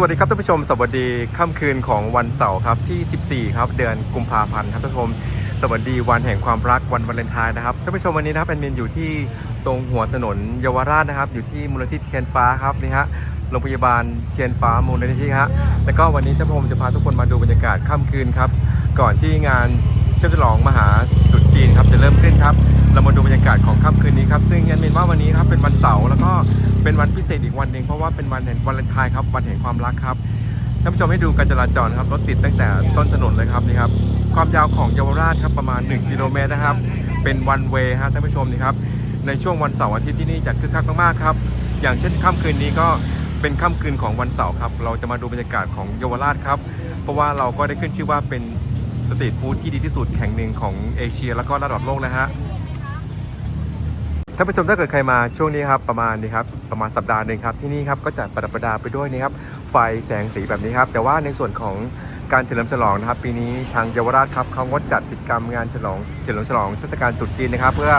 สวัสดีครับท่านผู้ชมสวัสดีค่ำคืนของวันเสาร์ครับที่ 14 ครับเดือนกุมภาพันธ์ครับท่านผู้ชมสวัสดีวันแห่งความรักวันวาเลนไทน์นะครับท่านผู้ชมวันนี้นะครับแอนมินอยู่ที่ตรงหัวถนนเยาวราชนะครับ อยู่ที่มูลนิธิเทียนฟ้าครับนี่ฮะโรงพยาบาลเทียนฟ้ามูลนิธิฮะแล้วก็วันนี้ท่านผู้ชมจะพาทุกคนมาดูบรรยากาศค่ำคืนครับก่อนที่งาน เฉลิมฉลองมหาตรุษจีนครับจะเริ่มขึ้นครับ เรามาดูบรรยากาศของค่ำคืนนี้ครับ ซึ่งแอนมินว่าวันนี้ครับเป็นวันเสาร์แล้วก็เป็นวันพิเศษอีกวันหนึ่งเพราะว่าเป็นวันแห่งวาเลนไทน์ครับวันแห่งความรักครับท่านผู้ชมให้ดูการจราจรครับรถติดตั้งแต่ต้นถนนเลยครับนี่ครับความยาวของเยาวราชครับประมาณ 1 กิโลเมตรนะครับ เป็นวันเวย์ฮะท่านผู้ชมนี่ครับในช่วงวันเสาร์อาทิตย์ที่นี่จะคึกคักมากๆครับ อย่างเช่นค่ำคืนนี้ก็เป็นค่ำคืนของวันเสาร์ครับ เราจะมาดูบรรยากาศของเยาวราชครับ เพราะว่าเราก็ได้ขึ้นชื่อว่าเป็น สตรีทฟู้ดที่ดีที่สุดแห่งหนึ่งของเอเชีย แล้วก็ระดับโลกนะฮะท่านผู้ชมถ้าเกิดใครมาช่วงนี้ครับประมาณนี้ครับประมาณสัปดาห์หนึ่งครับที่นี่ครับก็จะประดับประดาไปด้วยนี่ครับไฟแสงสีแบบนี้ครับแต่ว่าในส่วนของการเฉลิมฉลองนะครับ ปีนี้ทางเยาวราชครับเขางดจัดกิจกรรมงานฉลองเฉลิมฉลองเทศกาลตรุษจีนนะครับ เพื่อ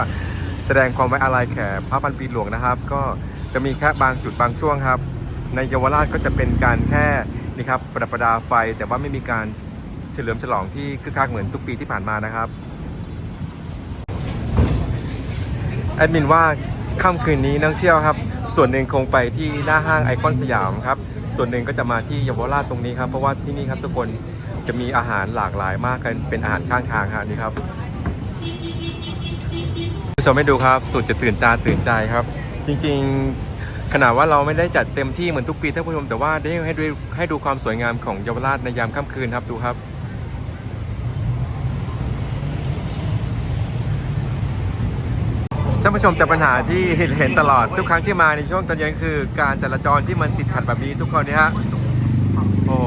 แสดงความไว้อาลัยแก่พระพันปีหลวงนะครับ ก็จะมีแค่บางจุดบางช่วงครับ ในเยาวราชก็จะเป็นการแค่นี่ครับประดับประดาไฟแต่ว่าไม่มีการ ฉลิมฉลองที่คึกคักเหมือนทุกปีที่ผ่านมานะครับแอดมินว่าค่ำคืนนี้นักเที่ยวครับ ส่วนหนึ่งคงไปที่หน้าห้างไอคอนสยามครับ ส่วนหนึ่งก็จะมาที่เยาวราชตรงนี้ครับ เพราะว่าที่นี่ครับทุกคนจะมีอาหารหลากหลายมากกันเป็นอาหารข้างทางครับนี่ครับผู้ชมให้ดูครับสุดจะตื่นตาตื่นใจครับ จริงๆขนาดว่าเราไม่ได้จัดเต็มที่เหมือนทุกปีท่านผู้ชมแต่ว่าได้ให้ดูให้ดูความสวยงามของเยาวราชในยามค่ำคืนครับดูครับ ท่านผู้ชมแต่ปัญหาที่เห็นตลอดทุกครั้งที่มาในช่วงตอนเย็นคือ การจราจรที่มันติดขัดแบบนี้ทุกคนนี่ฮะโอ้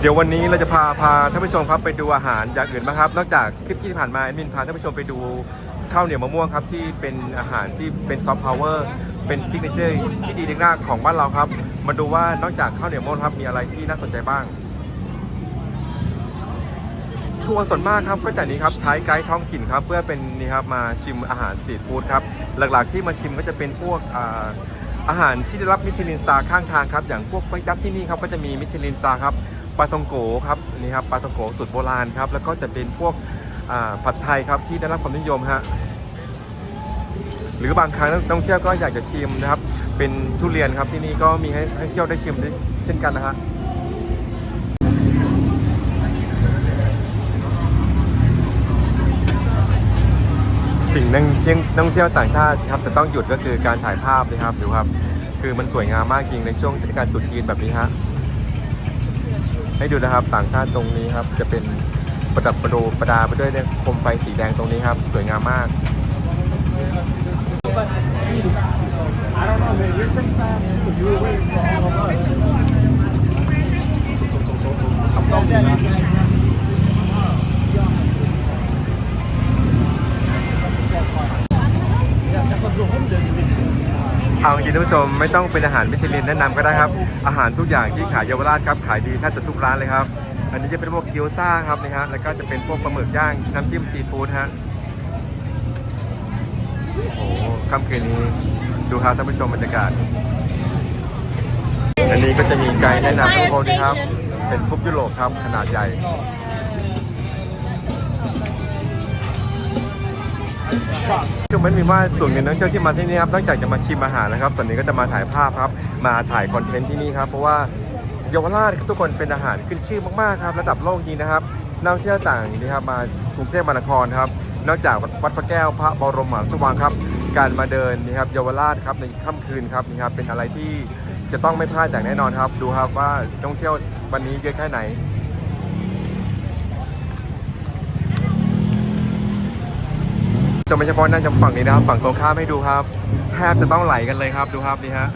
เดี๋ยววันนี้เราจะพาพาท่านผู้ชมครับไปดูอาหารอย่างอื่นบ้าครับ นอกจากคลิปที่ผ่านมาแอดมินพาท่านผู้ชมไปดูข้าวเหนียวมะม่วงครับที่เป็นอาหารที่เป็นซอฟต์พาวเวอร์เป็นซิกเนเจอร์ที่ดีมากของบ้านเราครับ มาดูว่านอกจากข้าวเหนียวมะม่วงครับมีอะไรที่น่าสนใจบ้าง ทัวร์ส่วนมากครับก็จากนี้ครับใช้ไกด์ท้องถิ่นครับเพื่อเป็นนี่ครับมาชิมอาหารสตรีทฟู้ดครับหลักๆที่มาชิมก็จะเป็นพวกอ่าอาหารที่ได้รับมิชลินสตาร์ข้างทางครับอย่างพวกก๋วยจั๊บที่นี่ครับก็จะมีมิชลินสตาร์ครับปลาทองโกครับนี่ครับปลาทองโกสูตรโบราณครับแล้วก็จะเป็นพวกผัดไทยครับที่ได้รับความนิยมฮะหรือบางครั้งนักท่องเที่ยวก็อยากจะชิมนะครับเป็นทุเรียนครับที่นี่ก็มีให้ให้เที่ยวได้ชิมด้วยเช่นกันนะฮะ สิ่งนักเที่นักท่องเที่ยวต่างชาติครับจะต้องหยุดก็คือการถ่ายภาพนะครับดูครับ คือมันสวยงามมากจริงในช่วงเทศกาลตรุษจีนแบบนี้ฮะให้ดูนะครับต่างชาติตรงนี้ครับ จะเป็นประดับประโดประดาไปด้วยเนี่ยโคมไฟสีแดงตรงนี้ครับ สวยงามมาก เอาจริงท่านผู้ชมไม่ต้องเป็นอาหารมิชลินแนะนำก็ได้ครับ อาหารทุกอย่างที่ขายเยาวราชครับขายดีแทบจะทุกร้านเลยครับ อันนี้จะเป็นพวกเกี๊ยวซ่าครับนะฮะแล้วก็จะเป็นพวกปลาหมึกย่างน้ำจิ้มซีฟู้ดฮะโอ้โหค่ำคืนนี้ดูครับท่านผู้ชมบรรยากาศ อันนี้ก็จะมีไกด์แนะนำทุกคนนะครับ เป็นคุปยุโรปครับขนาดใหญ่ คือมันมีว่าส่วนหนึ่งนักท่องเที่ยวที่มาที่นี่ครับนอกจากจะมาชิมอาหารนะครับส่วนหนึ่งก็จะมาถ่ายภาพครับ มาถ่ายคอนเทนต์ที่นี่ครับเพราะว่าเยาวราชทุกคนเป็นอาหารขึ้นชื่อมากๆครับ ระดับโลกจริงนะครับนักท่องเที่ยวต่างนี่ครับมากรุงเทพมหานครครับ นอกจากวัดพระแก้วพระบรมมหาสว่างครับ การมาเดินนี่ครับเยาวราชครับในค่ำคืนครับนี่ครับเป็นอะไรที่จะต้องไม่พลาดอย่างแน่นอนครับ ดูครับว่านักท่องเที่ยววันนี้เยอะแค่ไหน จะไม่เฉพาะนั่นจำฝั่งนี้นะครับ ฝั่งตรงข้ามให้ดูครับ แทบจะต้องไหลกันเลยครับดูครับนี่ฮะ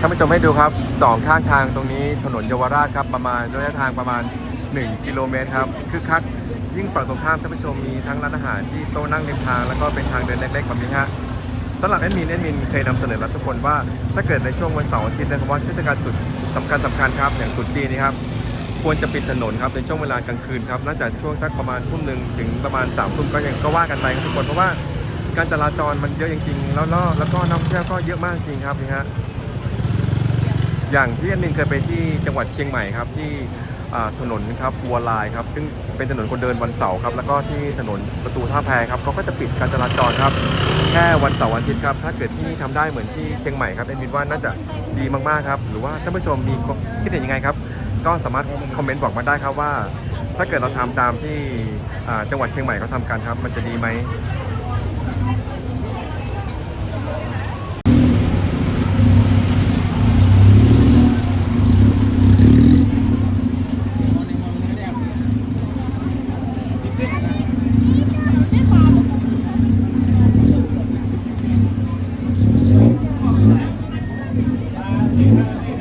ท่านผู้ชมให้ดูครับสองข้างทางตรงนี้ถนนเยาวราชครับประมาณระยะทางประมาณ 1 กิโลเมตรครับคือคักยิ่งฝั่งตรงข้ามท่านผู้ชมมีทั้งร้านอาหารที่โต๊ะนั่งริมทางแล้วก็เป็นทางเดินเล็กๆแบบนี้ฮะ สำหรับแอดมินแอดมินเคยนำเสนอแล้วทุกคนว่า ถ้าเกิดในช่วงวันเสาร์อาทิตย์นะครับว่าเทศกาลตรุษสำคัญสำคัญครับอย่างตรุดจีนนี่ครับควรจะปิดถนนครับในช่วงเวลากลางคืนครับน่าจะช่วงสักประมาณทุ่มหนึ่งถึงประมาณสามทุ่มก็ยังก็ว่ากันไปครับทุกคนเพราะว่าการจราจรมันเยอะจริงๆแล้วแล้วแล้วก็นักท่องเที่ยวก็เยอะมากจริงครับนี่ฮะอย่างที่อันนินเคยไปที่จังหวัดเชียงใหม่ครับที่ ถนนครับวัวลายครับซึ่งเป็นถนนคนเดินวันเสาร์ครับแล้วก็ที่ถนนประตูท่าแพครับเขาก็จะปิดการจราจรครับแค่วันเสาร์วันอาทิตย์ครับถ้าเกิดที่นี่ทำได้เหมือนที่เชียงใหม่ครับเอ็นวินว่าน่าจะดีมากๆครับหรือว่าท่านผู้ชมมีคิดเห็นยังไงครับก็สามารถคอมเมนต์บอกมาได้ครับว่า ถ้าเกิดเราทำตามที่จังหวัดเชียงใหม่เขาทำกันครับ มันจะดีไหม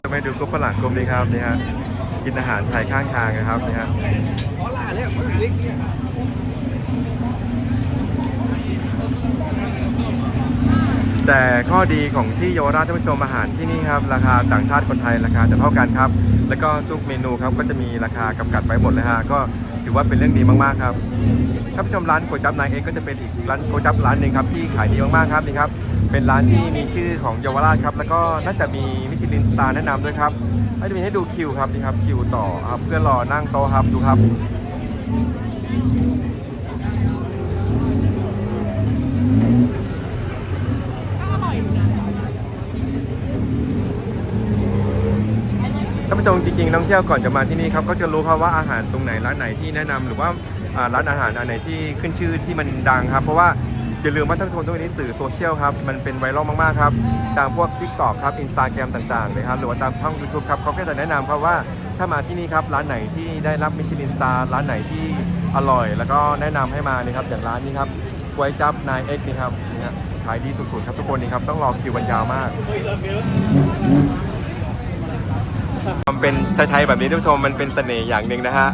จะไปดูกรุ๊ปฝรั่งกลุ่ มนี้ครับนี่ฮะกินอาหารไทยข้างทางนะครับนี่ฮะแต่ข้อดีของที่เยาวราชท่านผู้ชมอาหารที่นี่ครับราคาต่างชาติคนไทยราคาจะเท่ากันครับ แล้วก็ทุกเมนูครับก็จะมีราคากำกัดไว้หมดเลยฮะก็ถือว่าเป็นเรื่องดีมากๆครับท่านผู้ชมร้านก๋วยจั๊บนายเอกก็จะเป็นอีกร้านก๋วยจั๊บร้านหนึ่งครับที่ขายดีมากๆครับนี่ครับเป็นร้านที่มีชื่อของเยาวราชครับแล้วก็น่าจะมีมิชลินสตาร์แนะนำด้วยครับ ให้จะมีให้ดูคิวครับนี่ครับคิวต่อครับเพื่อรอนั่งโต๊ะครับดูครับท่านผู้ชมจริงๆนักท่องเที่ยวก่อนจะมาที่นี่ครับก็จะรู้ครับว่าอาหารตรงไหนร้านไหนที่แนะนำหรือว่าร้านอาหารอันไหนที่ขึ้นชื่อที่มันดังครับ เพราะว่า อย่าลืมว่าท่านผู้ชมทุกวันนี้สื่อโซเชียลครับมันเป็นไวรัลมากๆครับตามพวก t ิ k t o k ครับอินสตาแกรมต่างๆเลยครับหรือว่าตามช่อง YouTube ครับเขาก็จะแนะนำครับว่าถ้ามาที่นี่ครับร้านไหนที่ได้รับมิชลินสตาร์ร้านไหนที่อร่อย แล้วก็แนะนำให้มานี่ครับอย่างร้านนี้ครับก๋วยจับนายเอ็กนี่ครับนี่ฮะขายดีสุดๆครับทุกคนนี่ครับต้องรอคิวกันยาวมาก มันเป็นไทยๆแบบนี้ท่านผู้ชมมันเป็นเสน่ห์อย่างหนึ่งนะฮะ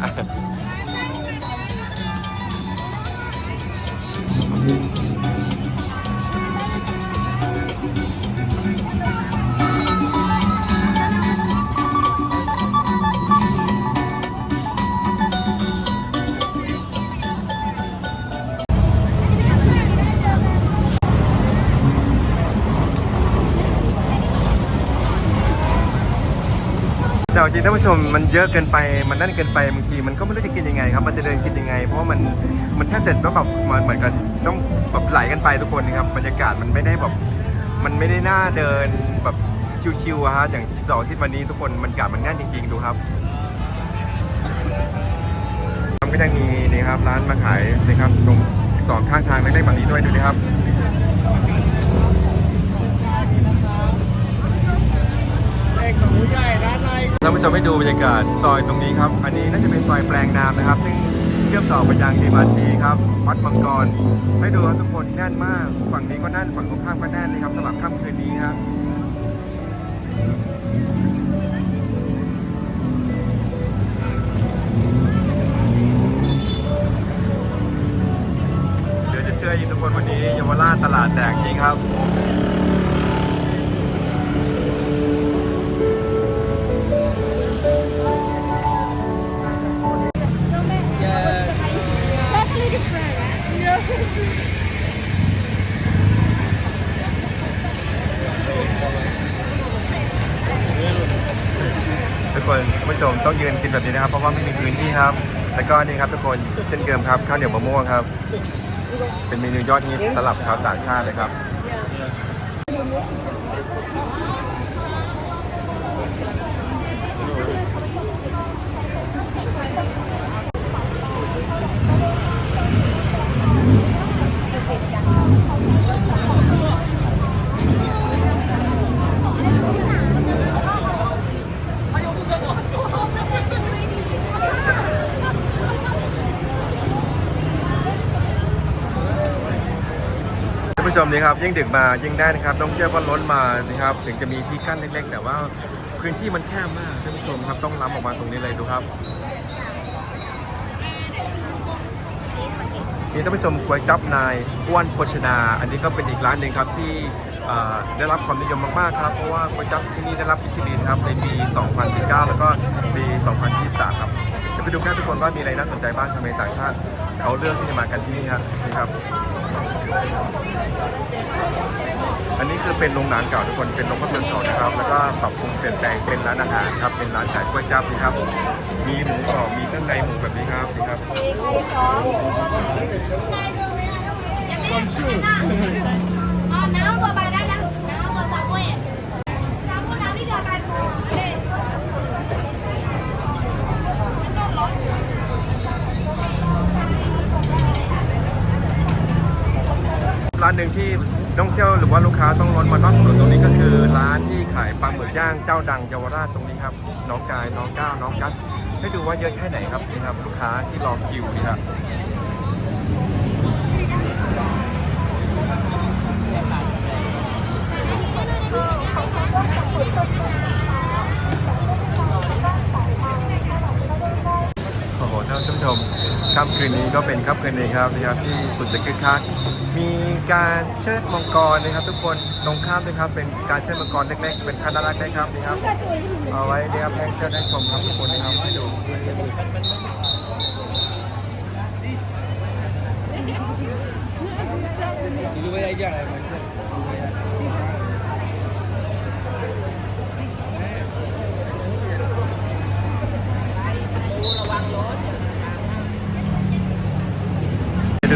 แต่จริงท่านผู้ชมมันเยอะเกินไปมันนั่นเกินไปบางทีมันก็ไม่รู้จะกินยังไงครับมันจะเดินกินยังไง เพราะว่ามันมันแค่เสร็จก็แบบมันเหมือนกันต้องแบบไหลกันไปทุกคนนะครับบรรยากาศมันไม่ได้แบบมันไม่ได้น่าเดินแบบชิวๆอะฮะอย่างเสาร์อาทิตย์วันนี้ทุกคนมันกาดมันแน่นจริงๆดูครับก็ยังมีนี่ครับร้านมาขายนะครับตรงสองข้างทางเล็กๆแบบนี้ด้วยดูดิครับ เล็กกับหมูใหญ่ร้านในท่านผู้ชมให้ดูบรรยากาศซอยตรงนี้ครับ อันนี้น่าจะเป็นซอยแปลงน้ำนะครับ ซึ่งเชื่อมต่อไปยังดีมาทีครับวัดมังกรให้ดูครับทุกคนแน่นมาก ฝั่งนี้ก็แน่นฝั่งตรงข้ามก็แน่นเลยครับสำหรับค่ำคืนนี้ครับเดี๋ยวจะเชื่อยิงทุกคนวันนี้เยาวราชตลาดแตกจริงครับ ผู้ชมต้องยืนกินแบบนี้นะครับ เพราะว่าไม่มีพื้นที่ครับ แล้วก็นี่ครับทุกคนเช่นเดิมครับข้าวเหนียวมะม่วงครับ เป็นเมนูยอดฮิตสำหรับชาวต่างชาติเลยครับ ชมนี่ครับยิ่งดึกมายิ่งแน่นครับน้องเที่ยวก็ล้นมานะครับ ถึงจะมีที่กั้นเล็ก ๆ แต่ว่าพื้นที่มันแคบมากท่านผู้ชมครับต้องล้ำออกมาตรงนี้เลยดูครับนี่ท่านผู้ชมก๋วยจับนายอ้วนโภชนา อันนี้ก็เป็นอีกร้านหนึ่งครับที่ได้รับความนิยมมากๆครับเพราะว่าก๋วยจั๊บที่นี่ได้รับมิชลินครับในปี 2019 แล้วก็ปี 2023 ครับเดี๋ยวไปดูกันทุกคนว่ามีอะไรน่าสนใจบ้างทำไมต่างชาติเขาเลือกที่จะมากันที่นี่ครับนี่ครับ อันนี้คือเป็นโรงหนังเก่าทุกคนเป็นโรงภาพยนตร์เก่านะครับ แล้วก็ปรับปรุงเปลี่ยนแปลงเป็นร้านอาหารครับเป็นร้านขายก๋วยจั๊บนี่ครับ มีหมูกรอบมีเครื่องในหมูแบบนี้ครับนี่ครับ ท่องเที่ยวหรือว่าลูกค้าต้องล้นมานอกถนนตรงนี้ก็คือ ร้านที่ขายปลาหมึกย่างเจ้าดังเยาวราชตรงนี้ครับน้องกายน้องก้าวน้องกัสให้ดูว่าเยอะแค่ไหนครับนี่ครับ ลูกค้าที่รอคิวนี่ครับโอ้โหท่านผู้ชม ค่ำคืนนี้ก็เป็นค่ำคืนหนึงครับนะครับที่สุดจะคึกคักมีการเชิดมังกรนะครับ ทุกคนตรงข้ามนะครับเป็นการเชิดมังกรเล็กๆ เป็นคานารักนะครับนี่ครับเอาไว้เดี๋ยวแพงเชิดให้ชมครับทุกคนนะครับให้ดูดูไม่ได้ยากอะไรมาช่วยดูไม่ได้ นี่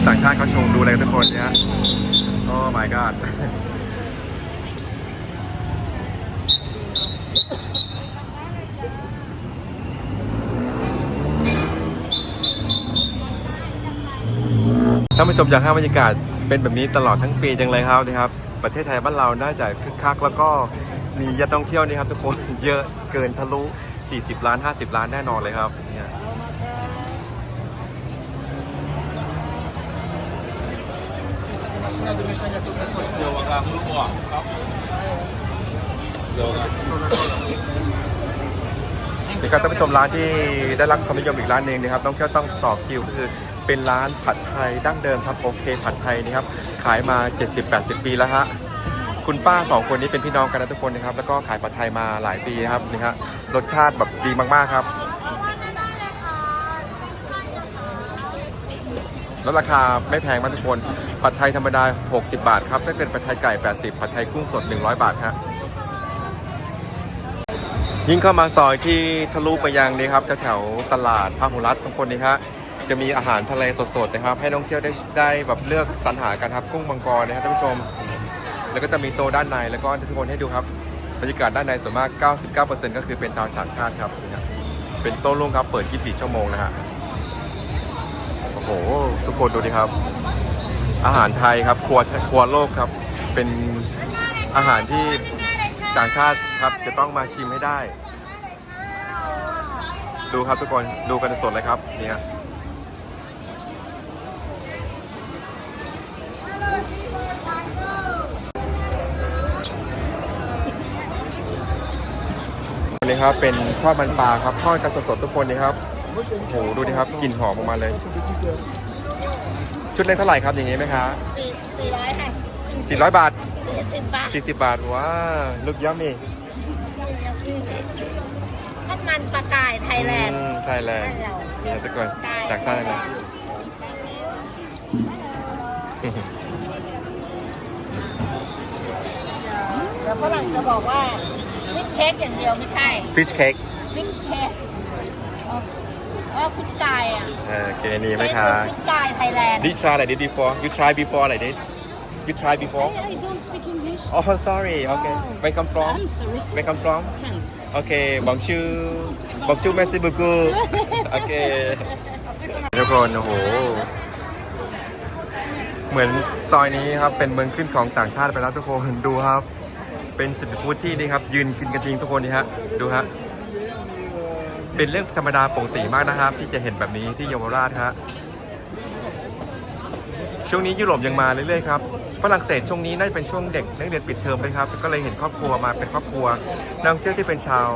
คือต่างชาติเขาชมดูเลยทุกคนเนี่ยโอ้ my god ท่านผู้ชมอยากให้บรรยากาศเป็นแบบนี้ตลอดทั้งปีจังเลยครับนะครับ ประเทศไทยบ้านเราน่าจะคึกคักแล้วก็มีนักท่องเที่ยวนี่ครับทุกคนเยอะเกินทะลุ 40 ล้าน 50 ล้านแน่นอนเลยครับ เนี่ยเดี๋ยวว่าการรู้ว่าครับเดี๋ยวกันนี่ครับท่านผู้ชมร้านที่ได้รับความนิยมอีกร้านหนึ่งนะครับต้องเที่ยวต้องต่อคิวก็คือเป็นร้านผัดไทยดั้งเดิมครับโอเคผัดไทยนี่ครับขายมา 70-80 ปีแล้วฮะคุณป้าสองคนนี้เป็นพี่น้องกันนะทุกคนนะครับ แล้วก็ขายผัดไทยมาหลายปีครับนี่ฮะรสชาติแบบดีมากๆครับ แล้วราคาไม่แพงมากทุกคน ผัดไทยธรรมดา 60 บาทครับ ถ้าเป็นผัดไทยไก่ 80 ผัดไทยกุ้งสด 100 บาทฮะยิ่งเข้ามาซอยที่ทะลุไปยังนี่ครับแถวตลาดพหุรัตน์ตรงคนนี้ฮะจะมีอาหารทะเลสดๆนะครับ ให้นักท่องเที่ยวได้ได้แบบเลือกสรรหากันครับกุ้งมังกรนะครับท่านผู้ชม แล้วก็จะมีโต๊ะด้านในแล้วก็ทุกคนให้ดูครับบรรยากาศด้านในส่วนมาก 99%ก็คือเป็นชาวต่างชาติครับ เป็นโต๊ะร่วมครับเปิด 24 ชั่วโมงนะฮะโอ้โห ทุกคนดูดิครับ อาหารไทยครับครัวครัวโลกครับ เป็นอาหารที่ต่างชาติครับจะต้องมาชิมให้ได้ ดูครับทุกคนดูกันสดเลยครับนี่ฮะนนี้ครับเป็นทอดมันปลาครับทอดกันสดๆทุกคนนี่ครับโอ้โหดูดิครับกลิ่นหอมออกมาเลย ชุดเล็กเท่าไหร่ครับอย่างงี้ไหมคะสี่สี่ร้อยค่ะ400 บาท สี่สิบบาท40 บาทว้าลูกยัมมี่ข้าวมันปลากายไทยแลนด์ใช่แล้วนี่ทุกคนจากท่านเลยนะเดี๋ยวฝรั่งจะบอกว่าฟิชเค้กอย่างเดียวไม่ใช่ฟิชเค้กฟิชเค้ก เออฟิชกายอะโอเคนี่ไหมคะฟิชกายไทยแลนด์ Did you try like this before you try before like this you try before I, I don't speak English. oh sorry okay where come from I'm sorry. where come from France. okay bonjour bonjour merci beaucoup โอเคทุกคนโอ้โหเหมือนซอยนี้ครับเป็นเมืองขึ้นของต่างชาติไปแล้วทุกคนดูครับ เป็นสตรีทฟู้ดที่นี่ครับ ยืนกินกันจริงทุกคนนี่ฮะดูฮะ เป็นเรื่องธรรมดาปกติมากนะครับ ที่จะเห็นแบบนี้ที่เยาวราชฮะช่วงนี้ยุโรปยังมาเรื่อยๆครับฝรั่งเศสช่วงนี้น่าจะเป็นช่วงเด็กนักเรียนปิดเทอมเลยครับ ก็เลยเห็นครอบครัวมาเป็นครอบครัวนักท่องเที่ยวที่เป็นชาว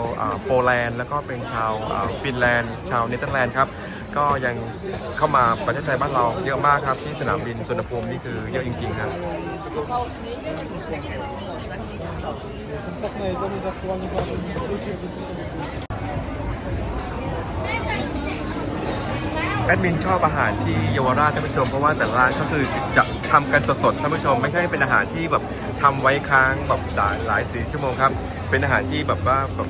โปแลนด์แล้วก็เป็นชาวฟินแลนด์ ชาวเนเธอร์แลนด์ครับก็ยังเข้ามาประเทศไทยบ้านเราเยอะมากครับที่สนามบินสุวรรภูมินี่คือเยอะจริงๆครับ แอดมินชอบอาหารที่เยาวราชท่านผู้ชมเพราะว่าแต่ละร้านก็คือจะทำกันสดๆท่านผู้ชมไม่ใช่เป็นอาหารที่แบบทำไว้ค้างแบบหลายสี่ชั่วโมงครับ เป็นอาหารที่แบบว่าแบบ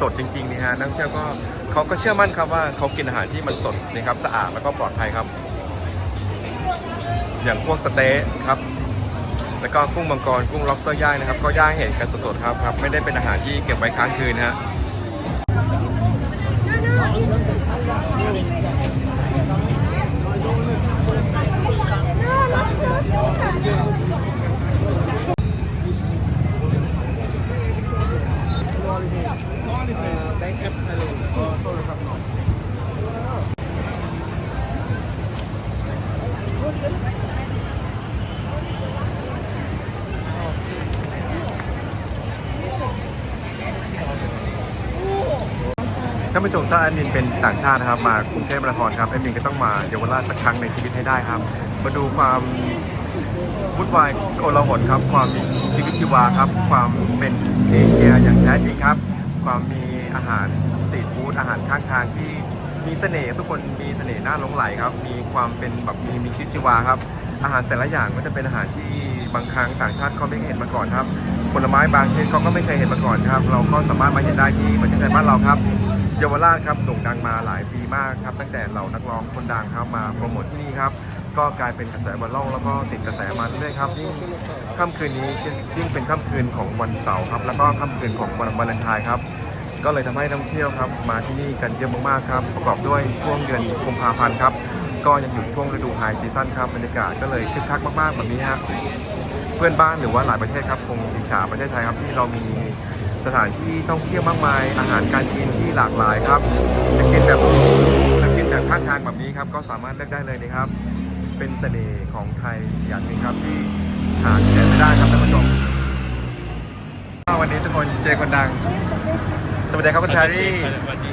สดจริงๆนี่ฮะนักเที่ยวก็เขาก็เชื่อมั่นครับว่าเขากินอาหารที่มันสดนะครับสะอาดแล้วก็ปลอดภัยครับ อย่างพวกสเต๊ะครับแล้วก็กุ้งมังกรกุ้งล็อบสเตอร์ย่างนะครับ ก็ย่างเห็นกันสดๆครับครับ ไม่ได้เป็นอาหารที่เก็บไว้ค้างคืนนะฮะ ท่านผู้ชมถ้าแอดมินเป็นต่างชาตินะครับมากรุงเทพมหานครครับแอดมินก็ต้องมาเยาวราชสักครั้งในชีวิตให้ได้ครับ มาดูความ วุ่นวายโกลาหลครับ ความมีชีวิตชีวาครับ ความเป็นเอเชียอย่างแท้จริงครับ ความมีอาหารสตรีทฟู้ดอาหารข้างทางที่มีเสน่ห์ทุกคนมีเสน่ห์น่าหลงไหลครับ มีความเป็นแบบมีมีชีวิตชีวาครับ อาหารแต่ละอย่างก็จะเป็นอาหารที่บางครั้งต่างชาติเขาไม่เคยเห็นมาก่อนครับผลไม้บางชนิดเขาก็ไม่เคยเห็นมาก่อนครับ เราก็สามารถมาเห็นได้ที่ประเทศไทยบ้านเราครับเยาวราชครับโด่งดังมาหลายปีมากครับ ตั้งแต่เหล่านักร้องคนดังครับมาโปรโมทที่นี่ครับ ก็กลายเป็นกระแสบอลโลกแล้วก็ติดกระแสมาเรื่อยๆครับยิ่งค่ำคืนนี้ยิ่งเป็นค่ำคืนของวันเสาร์ครับ แล้วก็ค่ำคืนของวันวาเลนไทน์ครับ ก็เลยทำให้นักท่องเที่ยวครับ มาที่นี่กันเยอะมากๆครับ ประกอบด้วยช่วงเดือนกุมภาพันธ์ครับ ก็ยังอยู่ช่วงฤดูไฮซีซั่นครับบรรยากาศก็เลยคึกคักมากๆแบบนี้ฮะเพื่อนบ้านหรือว่าหลายประเทศครับคงอิจฉาประเทศไทยครับที่เรามีสถานที่ท่องเที่ยวมากมาย อาหารการกินที่หลากหลายครับจะกินแบบจะกินแบบข้าทางแบบนี้ครับก็สามารถเลือกได้เลยนะครับ เป็นเสน่ห์ของไทยอย่างหนึ่งครับที่หาที่ไหนไม่ได้ครับท่านผู้ชมวันนี้ทุกคนเจอคนดัง สวัสดีครับคุณแพรรี่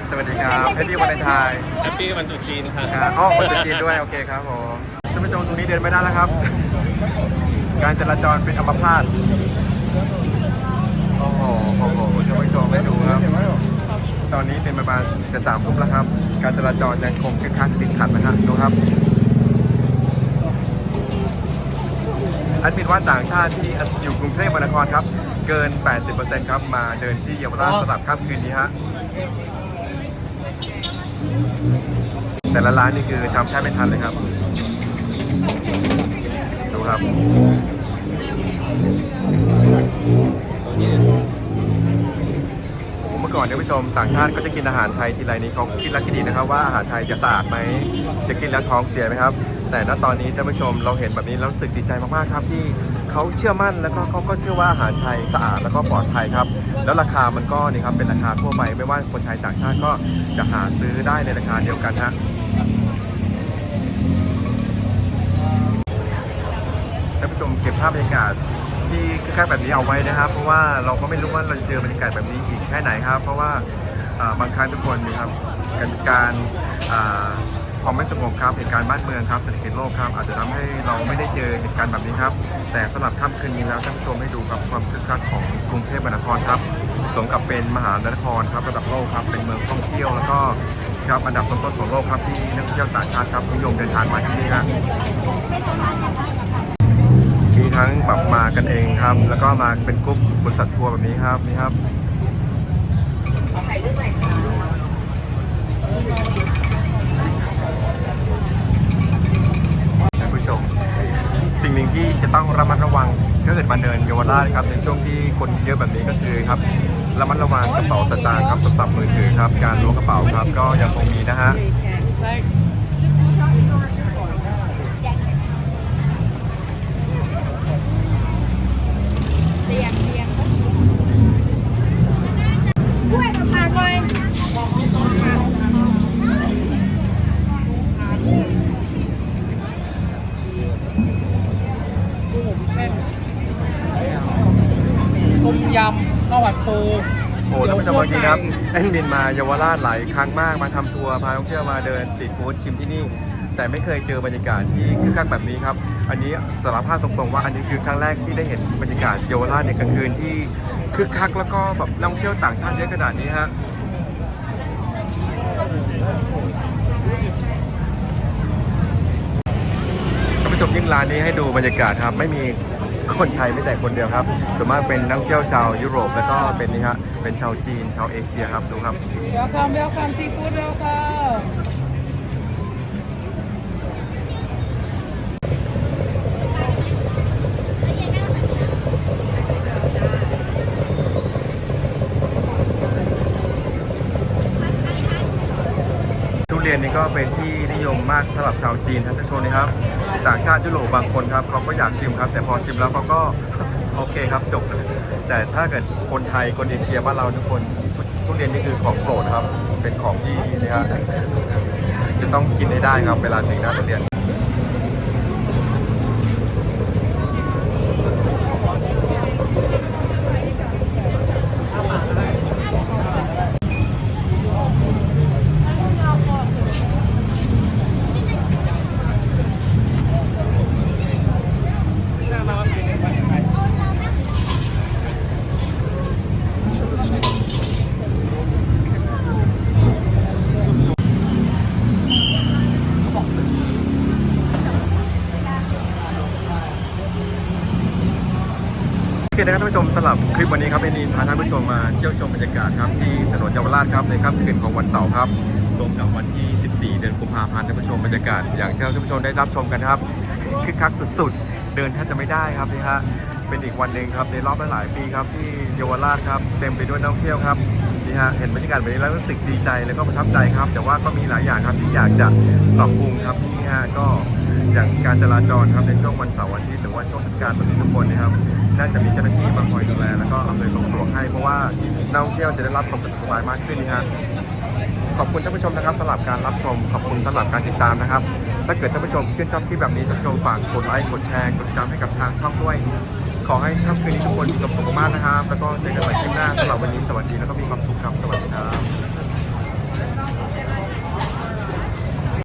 สวัสดีครับแพรรี่วันเลนไทน์แฮปปี้วันตรุษจีนครับครับอ๋อคนจีนด้วย โอเคครับผมท่านผู้ชมตรงนี้เดินไม่ได้แล้วครับ การจราจรเป็นอัมพาตโอ้โหโอ้โหท่านผู้ชมไม่ดูครับตอนนี้เป็นประมาณจะสามทุ่มแล้วครับ การจราจรยังคงคึกคักติดขัดนะครับดูครับ อันเป็นว่าต่างชาติที่อยู่กรุงเทพมหานครครับ เกิน 80%ครับมาเดินที่เยาวราชสำหรับค่ำคืนนี้ฮะแต่ละร้านนี่คือทำแทบไม่ทันเลยครับ ดูครับโอ้โหเมื่อก่อนเนี่ยผู้ชมต่างชาติก็จะกินอาหารไทยทีไรนี้เขาคิดแล้วคิดดีนะครับว่าอาหารไทยจะสะอาดไหมจะกินแล้วท้องเสียไหมครับ แต่ณตอนนี้ท่านผู้ชมเราเห็นแบบนี้แล้วรู้สึกดีใจมากๆครับที่เขาเชื่อมั่นแล้วก็เขาก็เชื่อว่าอาหารไทยสะอาดแล้วก็ปลอดภัยครับ แล้วราคามันก็นี่ครับเป็นราคาทั่วไปไม่ว่าคนไทยต่างชาติก็จะหาซื้อได้ในราคาเดียวกันฮะท่านผู้ชมเก็บภาพบรรยากาศที่คึกคักแบบนี้เอาไว้นะครับ เพราะว่าเราก็ไม่รู้ว่าเราจะเจอบรรยากาศแบบนี้อีกแค่ไหนครับ เพราะว่าบางครั้งทุกคนนะครับการการ ความไม่สงบครับเหตุการณ์บ้านเมืองครับเศรษฐกิจโลกครับอาจจะทำให้เราไม่ได้เจอเหตุการณ์แบบนี้ครับ แต่สำหรับค่ำคืนนี้แล้วท่านผู้ชมให้ดูครับความคึกคักของกรุงเทพมหานครครับสมกับเป็นมหานครครับระดับโลกครับเป็นเมืองท่องเที่ยวแล้วก็ครับอันดับต้นๆของโลกครับที่นักท่องเที่ยวต่างชาติครับนิยมเดินทางมาที่นี่ครับมีทั้งแบบมากันเองครับ แล้วก็มาเป็นกรุ๊ปบริษัททัวร์แบบนี้ครับนี่ครับท่านผู้ ชม สิ่งหนึ่งที่จะต้องระมัดระวังถ้าเกิดมาเดินเยาวราชครับในช่วงที่คนเยอะแบบนี้ก็คือครับระมัดระวังกระเป๋าสตางค์ครับโทรศัพท์มือถือครับการล้วงกระเป๋าครับก็ยังคงมีนะฮะ กล้วยกับผักเลย ต้มยำข้าวผัดปู โอ้ท่านผู้ชมเมื่อกี้ครับแอนบินมาเยาวราชหลายครั้งมากมาทำทัวร์พาท่องเที่ยวมาเดินสตรีทฟู้ดชิมที่นี่ แต่ไม่เคยเจอบรรยากาศที่คึกคักแบบนี้ครับ อันนี้สารภาพตรงๆว่าอันนี้คือครั้งแรกที่ได้เห็นบรรยากาศเยาวราชในกลางคืนที่คึกคักแล้วก็แบบนักท่องเที่ยวต่างชาติเยอะขนาดนี้ฮะท่านผู้ชมยิ่งร้านนี้ให้ดูบรรยากาศครับไม่มี คนไทยไม่แต่คนเดียวครับส่วนมากเป็นนักท่องเที่ยวชาวยุโรปแล้วก็เป็นนี่ฮะเป็นชาวจีนชาวเอเชียครับดูครับ welcome welcome seafood welcome ทุเรียนนี่ก็เป็นที่นิยมมากสำหรับชาวจีนท่านผู้ชมนะครับ ต่างชาติยุโรปบางคนครับเขาก็อยากชิมครับ แต่พอชิมแล้วเขาก็โอเคครับจบ แต่ถ้าเกิดคนไทยคนเอเชียบ้านเราทุกคนทุเรียนนี่คือของโปรดครับ เป็นของที่นะฮะจะต้องกินให้ได้ครับเวลาถึงหน้าทุเรียน นะครับท่านผู้ชมสำหรับคลิปวันนี้ครับเอนีนพาท่านผู้ชมมาเที่ยวชมบรรยากาศครับที่ถนนเยาวราชครับในค่ำคืนของวันเสาร์ครับตรงกับวันที่ 14 เดือนกุมภาพันธ์ท่านผู้ชมบรรยากาศอย่างที่ท่านผู้ชมได้รับชมกันครับคึกคักสุดๆ เดินแทบจะไม่ได้ครับนี่ฮะเป็นอีกวันหนึ่งครับในรอบหลายปีครับที่เยาวราชครับเต็มไปด้วยนักท่องเที่ยวครับนี่ฮะเห็นบรรยากาศแบบนี้แล้วรู้สึกดีใจแล้วก็ประทับใจครับ แต่ว่าก็มีหลายอย่างครับที่อยากจะปรับปรุงครับที่นี่ฮะก็อย่างการจราจรครับในช่วงวันเสาร์วันอาทิตย์หรือว่าช่วงเทศกาลแบบนี้ทุกคนนะครับ น่าจะมีเจ้าหน้าที่มาคอยดูแลแล้วก็อำนวยความสะดวกให้เพราะว่านักท่องเที่ยวจะได้รับความสะดวกสบายมากขึ้นนะฮะขอบคุณท่านผู้ชมนะครับสำหรับการรับชมขอบคุณสำหรับการติดตามนะครับ ถ้าเกิดท่านผู้ชมชื่นชอบคลิปแบบนี้ท่านผู้ชมฝากกดไลค์กดแชร์กดติดตามให้กับทางช่องด้วย ขอให้ค่ำคืนนี้ทุกคนมีความสุขมากๆนะครับ แล้วก็เจอกันใหม่คลิปหน้าสำหรับวันนี้สวัสดีแล้วก็มีความสุขครับสวัสดีครับ